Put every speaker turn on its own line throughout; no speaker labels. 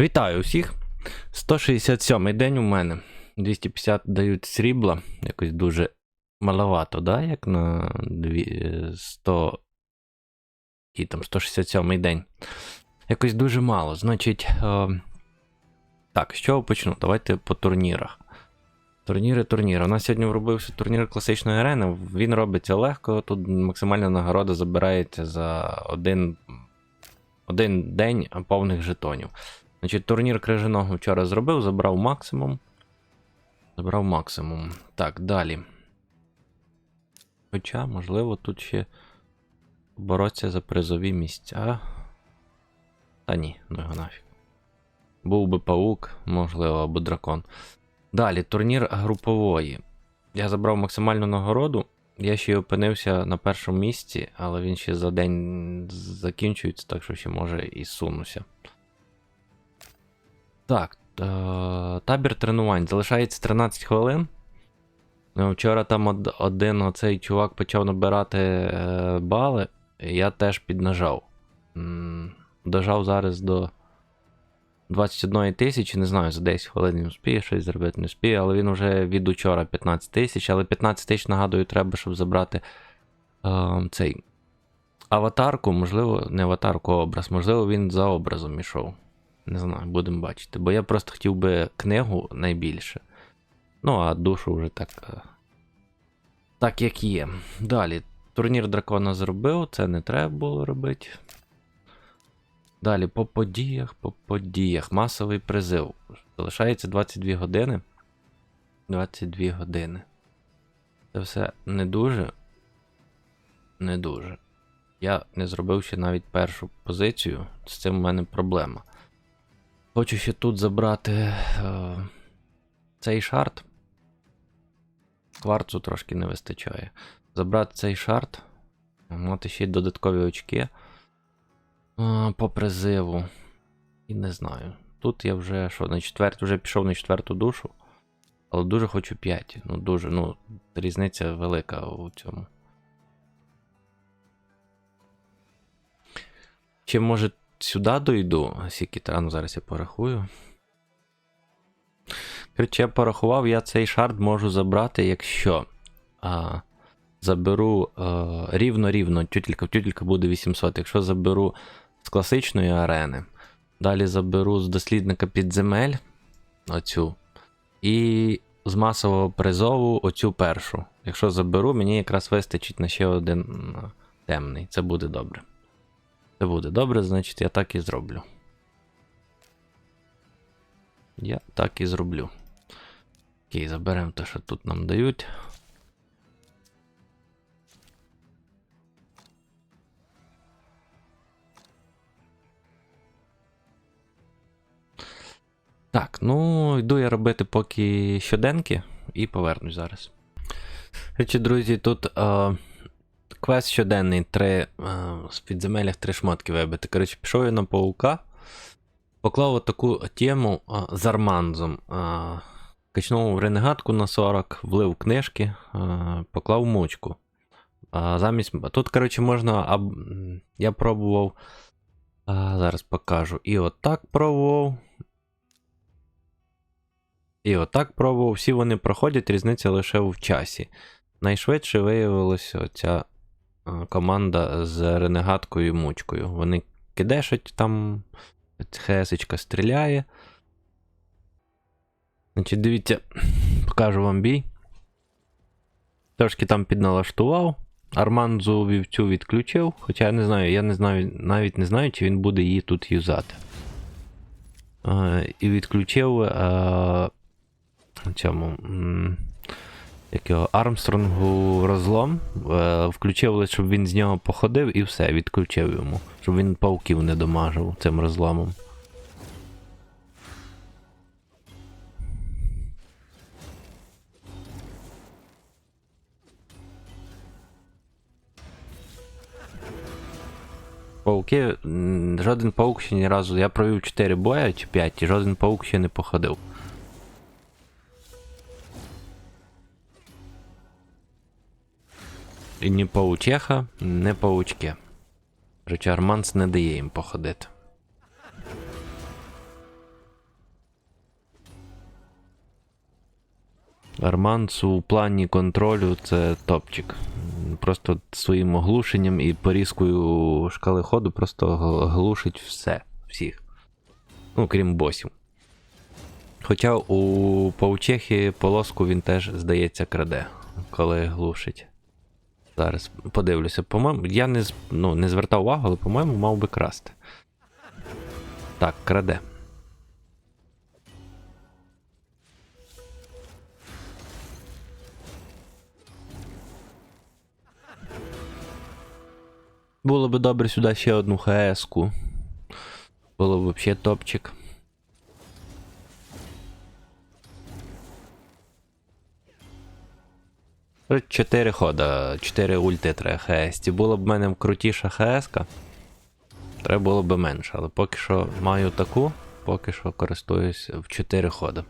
Вітаю всіх! 167 день у мене. 250 дають срібла. Якось дуже маловато, да? Як на е, 100. І там 167 день. Якось дуже мало. Значить. Е... Так, з чого почну? Давайте по турнірах. Турніри, турніри. У нас сьогодні вробився турнір класичної арени. Він робиться легко. Тут максимальна нагорода забирається за один, один день повних жетонів. Значить, турнір крижаного вчора зробив, забрав максимум. Забрав максимум. Так, далі. Хоча, можливо, тут ще боротися за призові місця. Та ні, ну його нафіг. Був би паук, можливо, або дракон. Далі, турнір групової. Я забрав максимальну нагороду. Я ще й опинився на першому місці, але він ще за день закінчується, так що ще може і сунуся. Так, е, табір тренувань. Залишається 13 хвилин. Е, Вчора там один оцей чувак почав набирати е, бали, я теж піднажав. Дожав зараз до 21 тисячі, не знаю, за 10 хвилин він успіє щось зробити, не успіє, але він вже від учора 15 тисяч, але 15 тисяч, нагадую, треба, щоб забрати е, цей аватарку, можливо, не аватарку, а образ, можливо, він за образом ішов. Не знаю, будемо бачити. Бо я просто хотів би книгу найбільше. Ну, а душу вже так. е, Так, як є. Далі. Турнір дракона зробив, це не треба було робити. Далі, по подіях, по подіях. Масовий призив. Залишається 22 години. 22 години. Це все не дуже. Не дуже. Я не зробив ще навіть першу позицію. З цим у мене проблема. Хочу ще тут забрати е, цей шарт. Кварцу трошки не вистачає. Забрати цей шарт. Мати ще й додаткові очки е, по призиву. І не знаю. Тут я вже що, на четверту, вже пішов на четверту душу. Але дуже хочу 5. Ну, дуже, ну, різниця велика у цьому. Чи може сюди дойду? Скільки ну зараз я порахую. Коротше, я порахував, я цей шарт можу забрати, якщо а, заберу рівно-рівно, тютелька тютелька буде 800. Якщо заберу з класичної арени, далі заберу з дослідника підземель оцю. І з масового призову оцю першу. Якщо заберу, мені якраз вистачить на ще один темний. Це буде добре. Це буде добре, значить я так і зроблю. Я так і зроблю. Окей, заберемо те, що тут нам дають. Так, ну йду я робити поки щоденки і повернусь зараз. Речі, друзі, тут е, квест щоденний, три е, з підземелях три шмотки вибити. Коротше, пішов я на паука. Поклав отаку тему а, з арманзом. А, качнув ренегатку на 40, влив книжки, поклав мучку. Замість... Тут, коротше, можна. Я пробував. Зараз покажу. І отак пробував. І отак пробував. Всі вони проходять, різниця лише в часі. Найшвидше виявилася оця команда з ренегаткою і мучкою. Вони кидешать там. Хесечка стріляє. Значить, дивіться, покажу вам бій. Трошки там підналаштував. Арманзу вівцю відключив, хоча я не знаю, я не знаю, навіть не знаю, чи він буде її тут юзати. Е, і відключив е, цьому. М, Як його Армстронгу розлом. Е, включив щоб він з нього походив і все, відключив йому. Щоб він пауків не домажив цим розломом. Пауки. Жоден паук ще ні разу. Я провів 4 боя чи 5, і жоден паук ще не походив. І ні паучеха, не паучки. Речі, Арманс не дає їм походити. Арманс у плані контролю це топчик. Просто своїм оглушенням і порізкою шкали ходу просто глушить все, всіх. Ну, крім босів. Хоча у паучехи полоску він теж, здається, краде, коли глушить. Зараз подивлюся. По-моєму, я не, ну, не звертав увагу, але, по-моєму, мав би красти. Так, краде. Було би добре сюди ще одну ХС-ку. Було б взагалі топчик. Чотири хода, чотири ульти треба ХС. Була б в мене крутіша ХС, треба було б менше, але поки що маю таку, поки що користуюсь в 4 хода.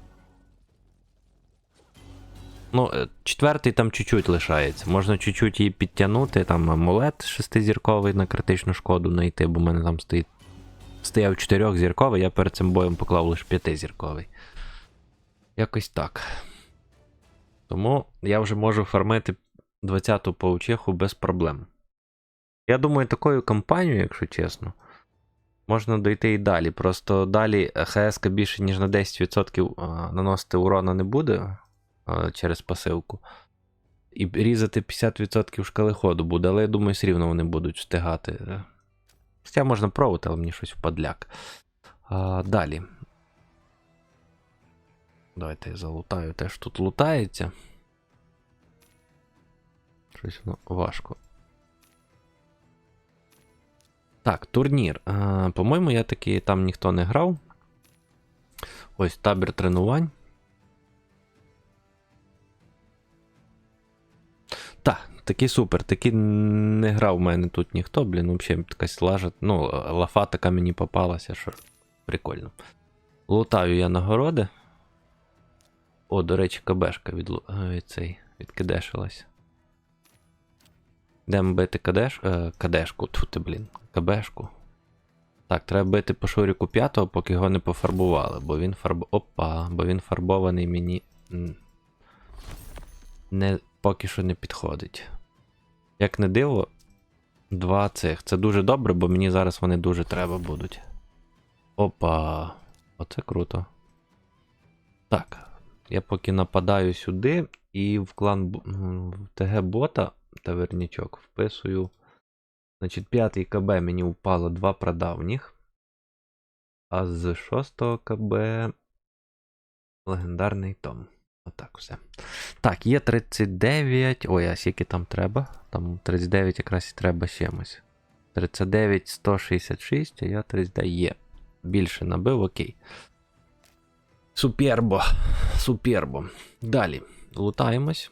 Ну, е, четвертий там чуть-чуть лишається. Можна чуть-чуть її підтягнути, там амулет шестизірковий на критичну шкоду знайти, бо в мене там стоїть. Стояв чотирьохзірковий, я перед цим боєм поклав лише п'ятизірковий. Якось так. Тому я вже можу фармити 20-ту паучиху без проблем. Я думаю, такою кампанією, якщо чесно, можна дойти і далі. Просто далі ХС більше, ніж на 10% наносити урона не буде через пасивку. І різати 50% шкали ходу буде, але я думаю, все рівно вони будуть встигати. Хоча можна пробувати, але мені щось впадляк. А, далі. Давайте я залутаю те, що тут лутається. Щось воно важко. Так, турнір. По-моєму, я таки там ніхто не грав. Ось табір тренувань. Так, такий супер. Такий не грав в мене тут ніхто, блін, взагалі якась лажа. Ну, лафа така мені попалася, що прикольно. Лутаю я нагороди. О, до речі, КБшка від, лу- від цей відкидешилась. Йдемо бити кадеш, е, кадешку. Тут ти, блін, КБшку. Так, треба бити по шуріку п'ятого, поки його не пофарбували, бо він фарб... Опа, бо він фарбований мені. Не, поки що не підходить. Як не диво, два цих. Це дуже добре, бо мені зараз вони дуже треба будуть. Опа. Оце круто. Так. Я поки нападаю сюди і в клан в ТГ бота тавернічок вписую. Значить, п'ятий КБ мені впало два прадавніх. А з шостого КБ легендарний Том. Отак все. Так, є 39. Ой, а скільки там треба? Там 39 якраз і треба чимось. 39, 166, а я 39 є. Більше набив, окей. Супербо. Супербо. Далі. Лутаємось.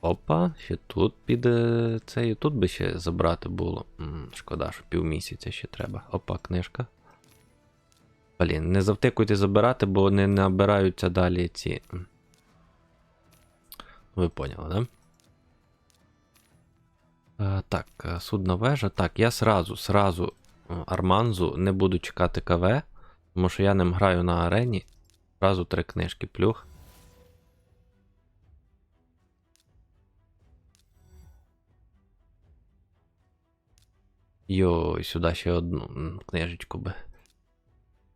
Опа, ще тут піде цей. Тут би ще забрати було. Шкода, що півмісяця ще треба. Опа, книжка. Блін, не завтикуйте забирати, бо не набираються далі ці. Ви поняли, да? Е, так, е, судна вежа. Так, я сразу, сразу е, Арманзу не буду чекати КВ, тому що я ним граю на арені. Сразу три книжки плюх. Йой, сюди ще одну книжечку би.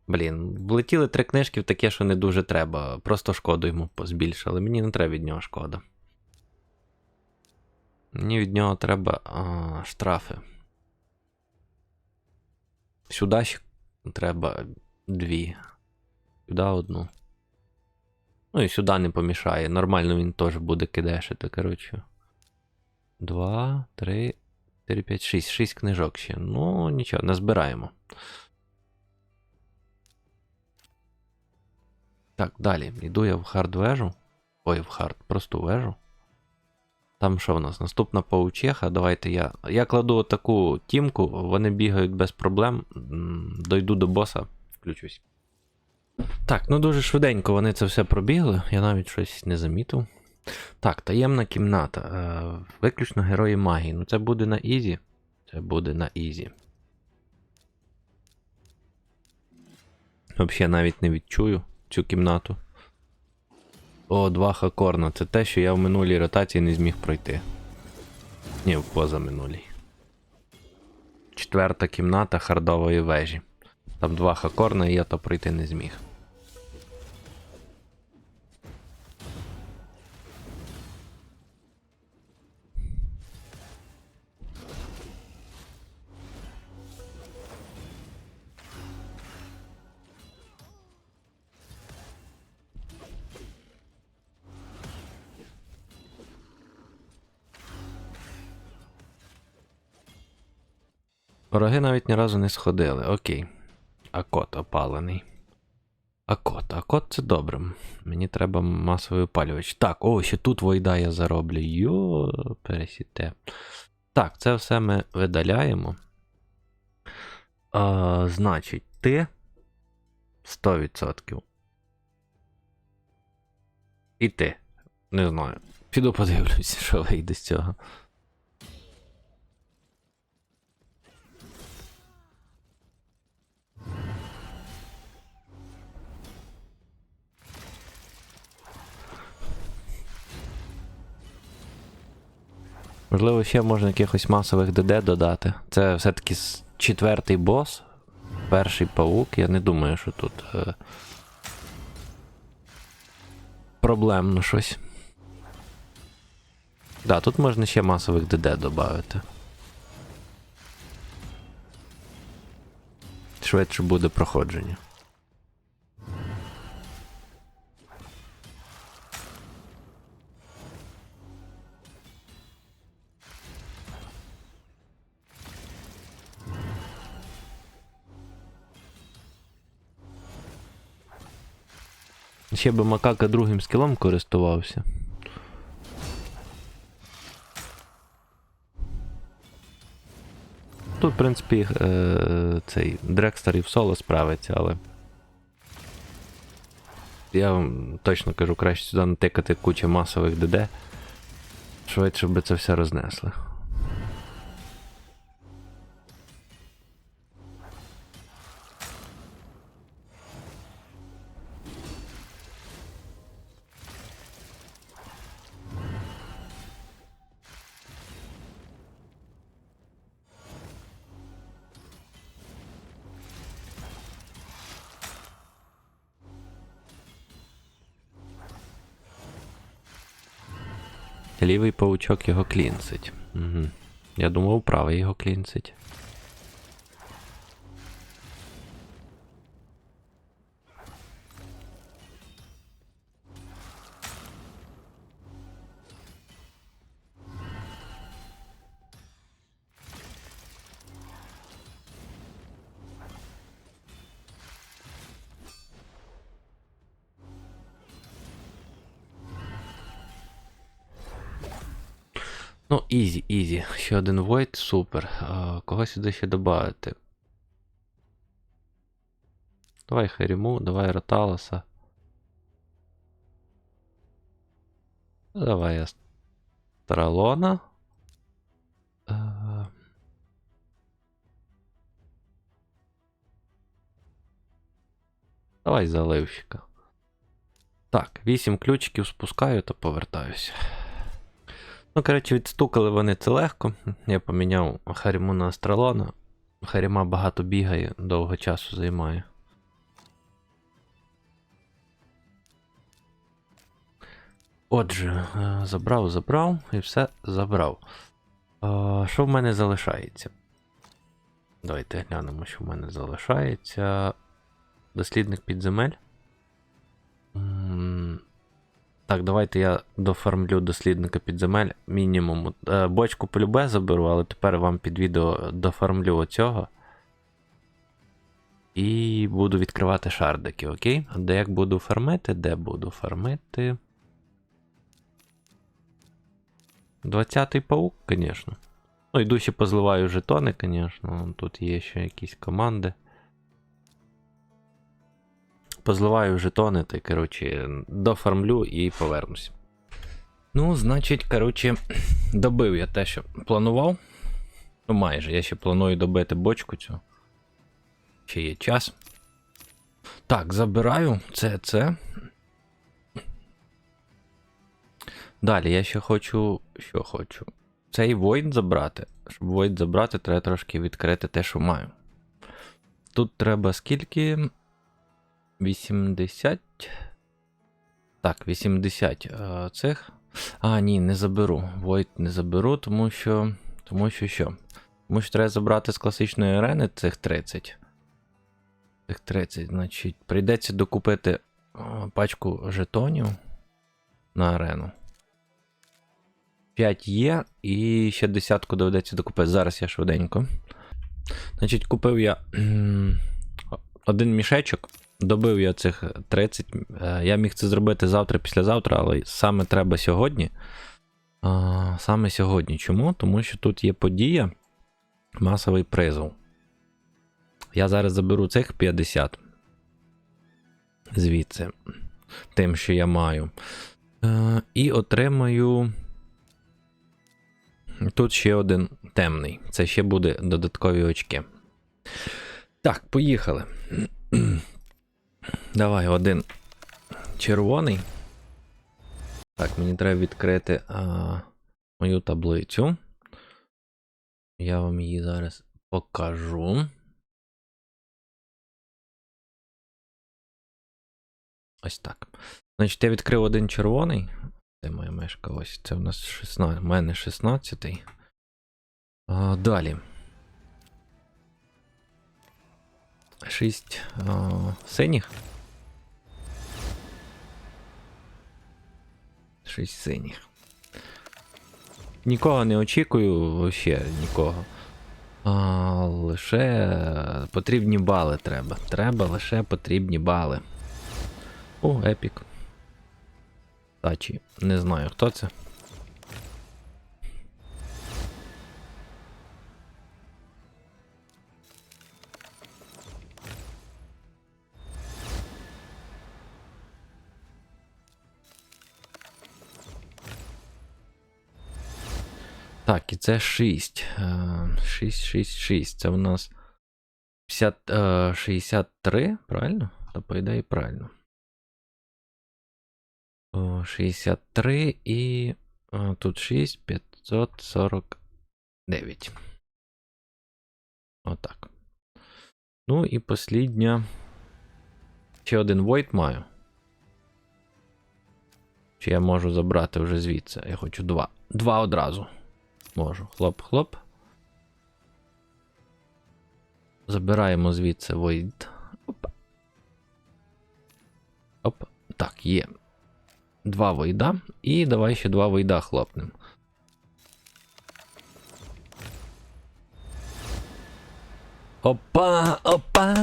Блін, влетіли три книжки в таке, що не дуже треба. Просто шкоду йому збільшили. Мені не треба від нього шкода. Мені від нього треба а, штрафи. Сюди ще треба дві. Сюди одну. Ну і сюди не помішає. Нормально він теж буде кидешити, коротше. Два, три, 4, 5, 6. 6 книжок ще. Ну, нічого, назбираємо. Так, далі. Йду я в хард вежу. Ой, в хард, просту вежу. Там що в нас? Наступна паучеха. Давайте я. Я кладу таку тімку, вони бігають без проблем. Дойду до боса, включусь. Так, ну дуже швиденько вони це все пробігли, я навіть щось не замітив. Так, таємна кімната. Е, виключно герої магії. Ну це буде на Ізі. Це буде на Ізі. Взагалі навіть не відчую цю кімнату. О, два хакорна. Це те, що я в минулій ротації не зміг пройти. Ні, в позаминулій. Четверта кімната хардової вежі. Там два хакорна, і я то пройти не зміг. Вороги навіть ні разу не сходили. Окей. А кот опалений. А кот, а кот це добре. Мені треба масовий опалювач. Так, о, ще тут войда я зароблю. Йо, пересіте. Так, це все ми видаляємо. А, значить, ти 100%. І ти. Не знаю. Піду подивлюся, що вийде з цього. Можливо, ще можна якихось масових ДД додати. Це все-таки четвертий бос. Перший паук. Я не думаю, що тут. Е... Проблемно щось. Да, тут можна ще масових ДД додати. Швидше буде проходження. Ще би макака другим скілом користувався. Тут, в принципі, е, цей Дрекстер і в соло справиться, але. Я вам точно кажу, краще сюди натикати кучу масових ДД. Швидше би це все рознесли. Лівий паучок його клінцить. Угу. Я думав, правий його клінцить. Ну, ізі, ізі. Ще один Void, супер. А, кого сюди ще додати? Давай Харіму, давай Роталоса. Давай Астралона. Давай заливщика. Так, 8 ключиків спускаю та повертаюся. Ну, коротше, відстукали вони це легко. Я поміняв Харіму на Астралона. Харіма багато бігає, довго часу займає. Отже, е, забрав, забрав і все забрав. Е, Що в мене залишається? Давайте глянемо, що в мене залишається. Дослідник підземель. Так, давайте я дофармлю дослідника підземель мінімум. Е, Бочку полюбе заберу, але тепер вам під відео дофармлю оцього. І буду відкривати шардики, окей? Де як буду фармити? Де буду фармити? 20-й паук, звісно. Ну, йду ще позливаю жетони, звісно. Тут є ще якісь команди. Позливаю жетони, та, коротше, дофармлю і повернусь. Ну, значить, коротше, добив я те, що планував. Ну, майже. Я ще планую добити бочку цю. Ще є час. Так, забираю. Це це. Далі, я ще хочу. Що хочу? Цей Void забрати. Щоб Void забрати, треба трошки відкрити те, що маю. Тут треба скільки? 80. Так, 80 е, цих. А, ні, не заберу. Void не заберу, тому що. Тому що що? Тому що треба забрати з класичної арени цих 30. Цих 30, значить, прийдеться докупити пачку жетонів на арену. 5 є, і ще десятку доведеться докупити. Зараз я швиденько. Значить, купив я один мішечок, добив я цих 30. Е, Я міг це зробити завтра, післязавтра, але саме треба сьогодні. Саме сьогодні. Чому? Тому що тут є подія, масовий призов. Я зараз заберу цих 50. Звідси. Тим, що я маю. Е, і отримаю. Тут ще один темний. Це ще буде додаткові очки. Так, поїхали. Давай один червоний. Так, мені треба відкрити а, мою таблицю. Я вам її зараз покажу. Ось так. Значить, я відкрив один червоний. Де моя мешка? Ось це в нас 16. У мене 16. А, далі. 6 а, синіх. 6 синіх. Нікого не очікую, ще нікого. А, лише потрібні бали треба. Треба лише потрібні бали. О, епік. Тачі. Не знаю, хто це. Так, і це 6. 6, 6, 6. Це у нас 50, е, 63, правильно? То по ідеї правильно. 63 і тут 6, 549. Отак. Ну і послідня. Ще один Void маю. Чи я можу забрати вже звідси? Я хочу два. Два одразу. Можу. Хлоп-хлоп. Забираємо звідси Void. Оп. Оп. Так, є. Два войда. І давай ще два войда хлопнем. Опа! Опа!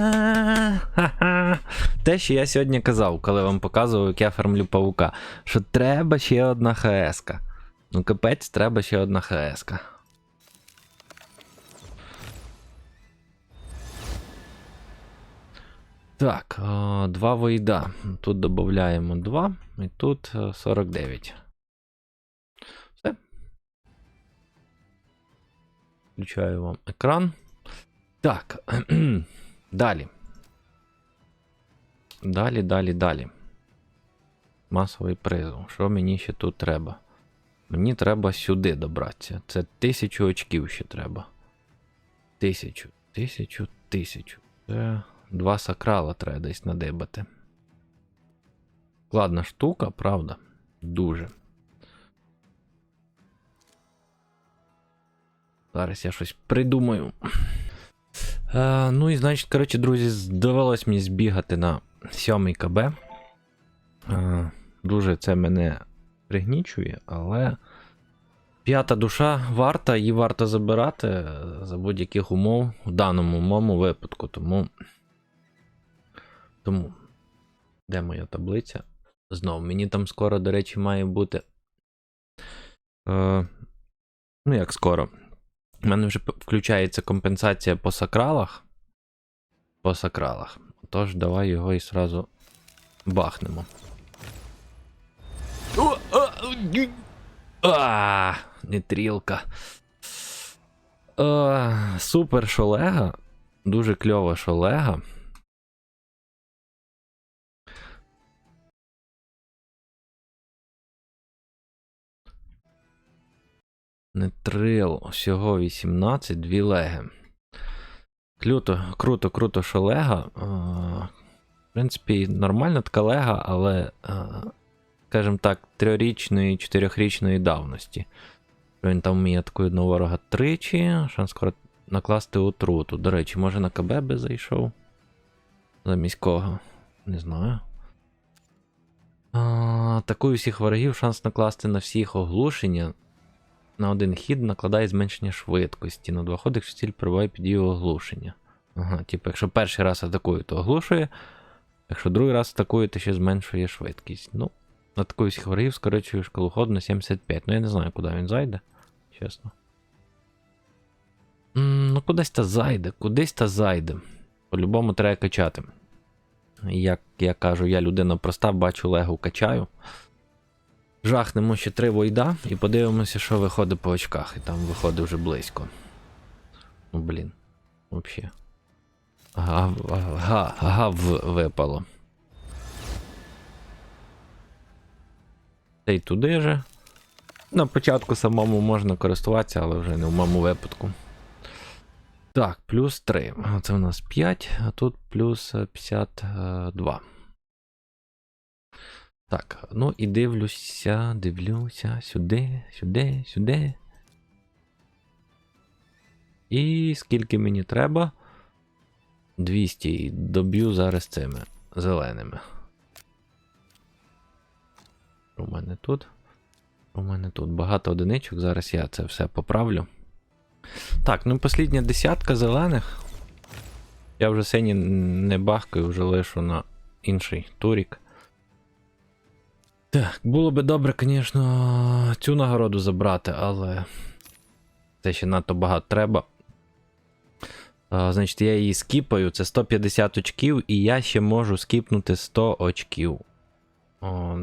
Ха-ха! Те, що я сьогодні казав, коли вам показував, як я фармлю павука, що треба ще одна ХС-ка. Ну, капець, треба ще одна ХС-ка. Так, два войда. Тут додаємо 2, і тут е, 49. Все. Включаю вам екран. Так. далі. Далі, далі, далі. Масовий призов. Що мені ще тут треба? Мені треба сюди добратися. Це тисячу очків ще треба. Тисячу, тисячу, тисячу. Це два сакрала треба десь надибати. Складна штука, правда? Дуже. Зараз я щось придумаю. Е, ну і значить, коротше, друзі, довелось мені збігати на 7 КБ. Е, дуже це мене пригнічує, але п'ята душа варта, її варто забирати за будь-яких умов в даному моєму випадку. Тому. Тому. Де моя таблиця? Знову, мені там скоро, до речі, має бути. Е, ну, як скоро. У мене вже включається компенсація по сакралах. По сакралах. Тож, давай його і сразу бахнемо. А, а, Нітрілка. А, супер шолега. Дуже кльова шолега. Нитрил. Всього 18, дві леги. Клюто, круто, круто, шолега. В принципі, нормальна така лега, але скажімо так, трьохрічної, чотирьохрічної давності. Він там вміє такою одного ворога тричі, шанс скоро накласти отруту. До речі, може на КБ би зайшов? Замість кого? Не знаю. А, атакує всіх ворогів, шанс накласти на всіх оглушення. На один хід накладає зменшення швидкості. На два ходи, якщо ціль перебуває під дією оглушення. Ага, типу, якщо перший раз атакує, то оглушує. Якщо другий раз атакує, то ще зменшує швидкість. Ну, ворогів, скорочує шкалу ходу на 75. Ну я не знаю, куди він зайде, чесно. М, ну, кудись та зайде, кудись та зайде. По-любому треба качати. Як я кажу, я людина проста, бачу легу качаю. Жахнемо ще три войда і подивимося, що виходить по очках. І там виходить вже близько. Ну, блін. Взагалі. Ага, ага, ага, випало. Та й туди же. На початку самому можна користуватися, але вже не в моєму випадку. Так, плюс 3. Це у нас 5, а тут плюс е, 52. Так, ну і дивлюся, дивлюся сюди, сюди, сюди. І скільки мені треба? 200. І доб'ю зараз цими зеленими. У мене тут. У мене тут багато одиничок. Зараз я це все поправлю. Так, ну послідня десятка зелених. Я вже сині не бахкаю, вже лишу на інший турік. Так, було би добре, звісно, цю нагороду забрати, але це ще надто багато треба. А, значить, я її скіпаю, це 150 очків, і я ще можу скіпнути 100 очків. О,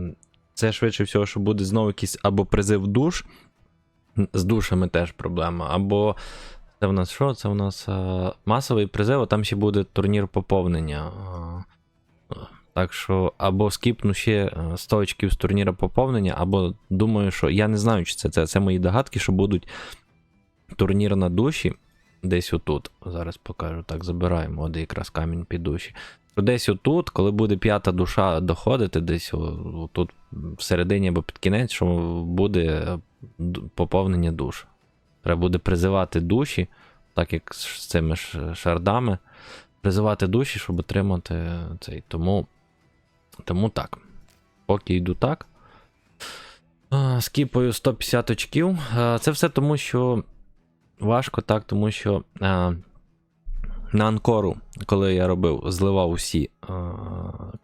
це швидше всього, що буде знову якийсь або призив душ. З душами теж проблема. Або це в нас що? Це в нас а, масовий призив, а там ще буде турнір поповнення. А, так що, або скіпну ще е, 100 очків з турніра поповнення, або думаю, що я не знаю, чи це це, це мої догадки, що будуть турнір на душі. Десь отут. Зараз покажу. Так, забираємо от якраз камінь під душі. Десь отут, коли буде п'ята душа доходити, десь о- тут всередині або під кінець, що буде е, поповнення душ. Треба буде призивати душі, так як з цими шардами. Призивати душі, щоб отримати цей. Тому, тому так. Поки йду так. А, Скіпаю 150 очків. Це все тому, що важко, так, тому що а, на анкору, коли я робив, зливав усі а,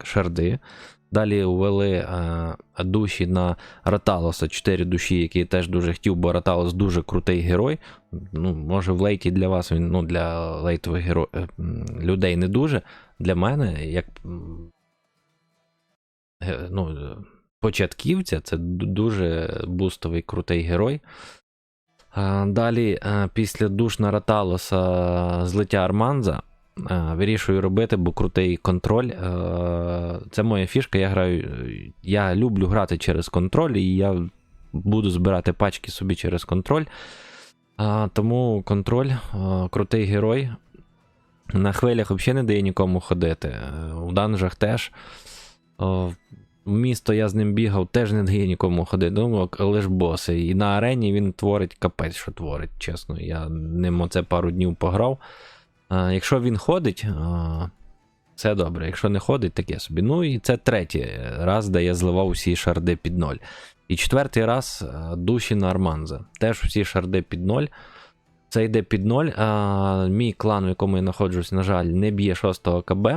шарди. Далі ввели а, душі на Раталоса, 4 душі, які я теж дуже хотів, бо Раталос дуже крутий герой. Ну, може, в лейті для вас він ну, для лейтових геро... е, людей не дуже. Для мене, як ну, е, початківця, це дуже бустовий крутий герой. Далі, після душ на Раталоса злиття Арманза. Вирішую робити, бо крутий контроль. е, Це моя фішка. Я граю. Я люблю грати через контроль, і я буду збирати пачки собі через контроль. Тому контроль, крутий герой. На хвилях взагалі не дає нікому ходити. Е, У данжах теж. Місто я з ним бігав, теж не дає нікому ходити. Думав, лиш боси. І на арені він творить капець, що творить, чесно. Я ним оце пару днів пограв. А, якщо він ходить, а, все добре. Якщо не ходить, таке собі. Ну і це третій раз, де я зливав усі шарди під ноль. І четвертий раз душі на Арманза. Теж всі шарди під ноль. Це йде під ноль. А, мій клан, в якому я знаходжусь, на жаль, не б'є 6 КБ.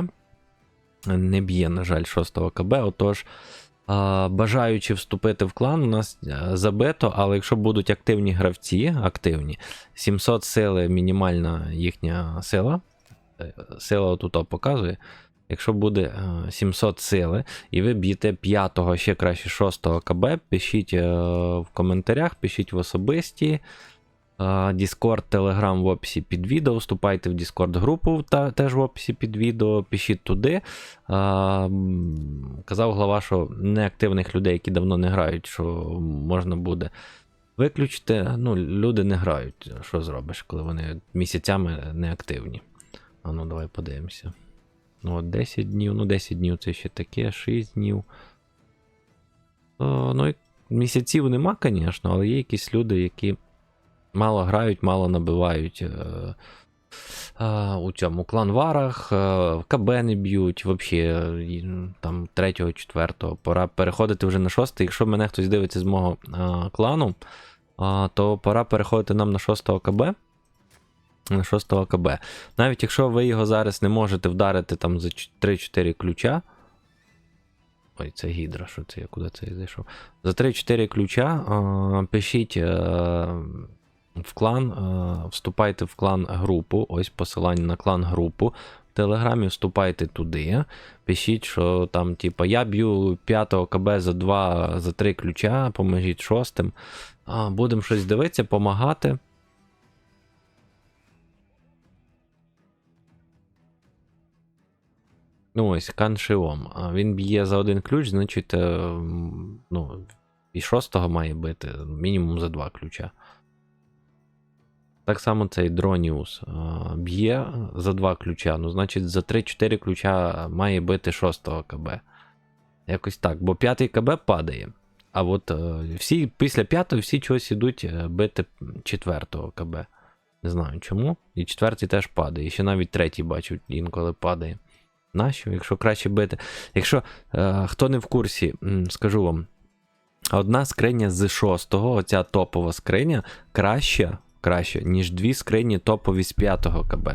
Не б'є, на жаль, 6 КБ. Отож, бажаючи вступити в клан, у нас забито, але якщо будуть активні гравці, активні, 700 сили мінімальна їхня сила. Е, Сила отут показує. Якщо буде е, 700 сили, і ви б'єте 5 ще краще 6 КБ, пишіть е, в коментарях, пишіть в особисті. Discord, Telegram в описі під відео. Вступайте в Discord групу та, теж в описі під відео, пишіть туди. А, казав глава, що неактивних людей, які давно не грають, що можна буде Виключити, ну, люди не грають. Що зробиш, коли вони місяцями не активні. А ну, давай подивимося. Ну, от 10 днів, ну 10 днів це ще таке, 6 днів. О, ну, і місяців нема, звісно, але є якісь люди, які мало грають, мало набивають. Е, е, у цьому кланварах, КБ не б'ють, взагалі, там 3-4. Пора переходити вже на 6. Якщо мене хтось дивиться з мого е, клану, а, то пора переходити нам на 6 КБ. На 6 КБ. Навіть якщо ви його зараз не можете вдарити там за 3-4 ключа. Ой, це гідра, що це я куди це я зайшов? За 3-4 ключа а, пишіть е, в клан, е, вступайте в клан групу. Ось посилання на клан групу. В Телеграмі вступайте туди. Пишіть, що там, типа, я б'ю 5 КБ за 2, за 3 ключа, поможіть шостим. Будемо щось дивитися, помагати. Ну ось, каншиом. Він б'є за один ключ, значить, е, ну, і шостого має бити, мінімум за два ключа. Так само цей Дроніус е, б'є за два ключа. Ну, значить, за 3-4 ключа має бити шостого КБ. Якось так, бо п'ятий КБ падає. А от е, всі після п'ятого всі чогось ідуть е, бити четвертого КБ. Не знаю чому. І четвертий теж падає. І ще навіть третій бачу, інколи падає. Нащо? Якщо краще бити. Якщо е, хто не в курсі, скажу вам. Одна скриня з шостого, оця топова скриня, краща, краща, ніж дві скрині топові з 5 КБ.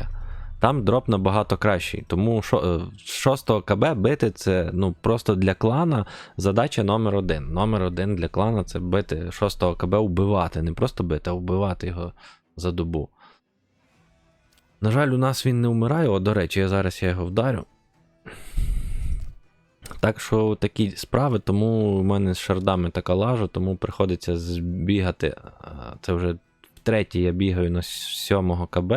Там дроп набагато кращий. Тому е, з 6 КБ бити це ну, просто для клана задача номер один. Номер один для клана це бити 6 КБ, вбивати. Не просто бити, а вбивати його за добу. На жаль, у нас він не вмирає. О, до речі, я зараз я його вдарю. Так що такі справи, тому в мене з шардами така лажа, тому приходиться збігати. Це вже втретє я бігаю на 7 КБ.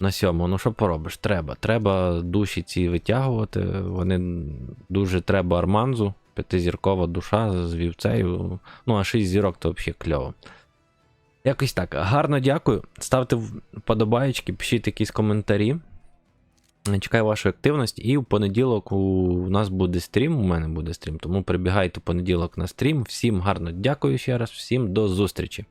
На 7, ну що поробиш? Треба. Треба душі ці витягувати. Вони дуже треба арманзу. П'ятизіркова душа з вівцею. Ну, а 6 зірок то взагалі кльово. Якось так. Гарно дякую. Ставте вподобаєчки, пишіть якісь коментарі. Чекаю вашої активності, і в понеділок у нас буде стрім. У мене буде стрім, тому прибігайте в понеділок на стрім. Всім гарно дякую ще раз, всім до зустрічі.